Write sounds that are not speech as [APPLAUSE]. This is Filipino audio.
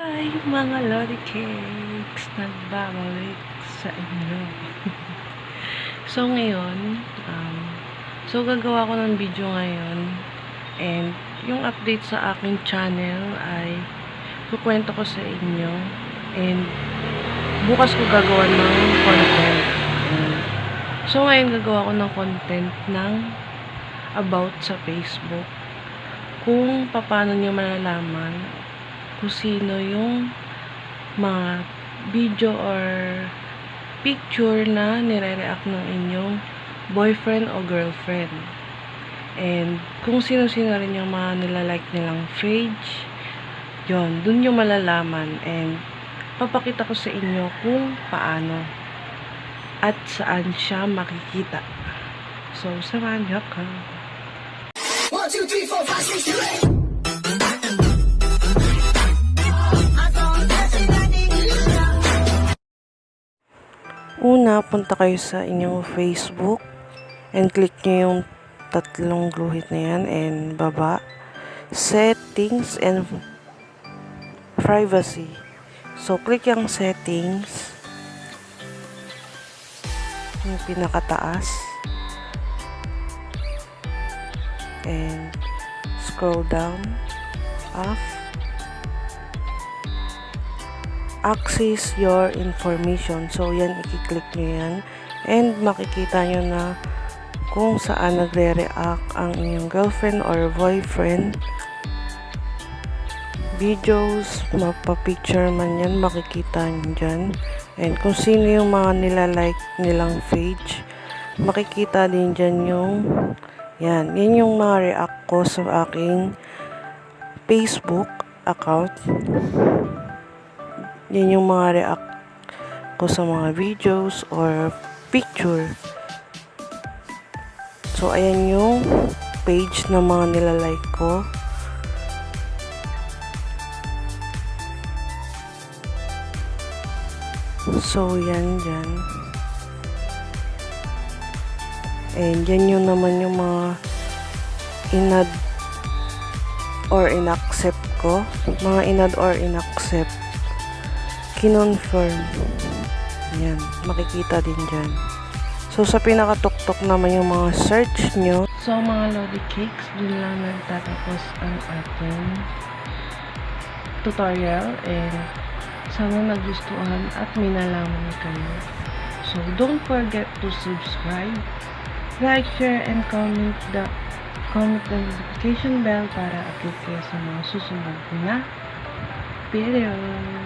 Hi mga Lodi Cakes! Nagbabalik sa inyo. [LAUGHS] so ngayon, um, so gagawa ko ng video ngayon and yung update sa aking channel ay kukwento ko sa inyo and bukas ko gagawa ng content. So ngayon gagawa ko ng content ng about sa Facebook kung paano nyo malalaman kung sino yung mga video or picture na nire-react ng inyong boyfriend o girlfriend. And kung sino-sino rin yung mga nilalike nilang page, yon dun yung malalaman. And papakita ko sa inyo kung paano at saan siya makikita. So, samahan niyo ako. One, two, three, four, five, six, seven, eight. Una, punta kayo sa inyong Facebook and click nyo yung tatlong guhit na yan and baba. Settings and privacy. So, click yung settings. Yung pinakataas. And scroll down. Off. Access your information. So, yan, i-click nyo yan. And, makikita nyo na kung saan nagre-react ang inyong girlfriend or boyfriend. Videos, mapapicture man yan, makikita nyo dyan. And, kung sino yung mga nilalike nilang page, makikita din dyan yung yan, yan yung mga react ko sa aking Facebook account. Yan yung mga react ko sa mga videos or picture. So, ayan yung page na mga nilalike ko. So, yan dyan. And yan yung naman yung mga inad or inaccept ko. Mga inad or inaccept kinonfirm. Yan, makikita din dyan. So, sa pinakatuktok naman yung mga search nyo. So, mga Lodi Cakes, dun lang nagtatapos ang ating tutorial and sana nagustuhan at minalaman kayo. So, don't forget to subscribe, like, share, and comment the comment the notification bell para update kayo sa mga susunod na videos.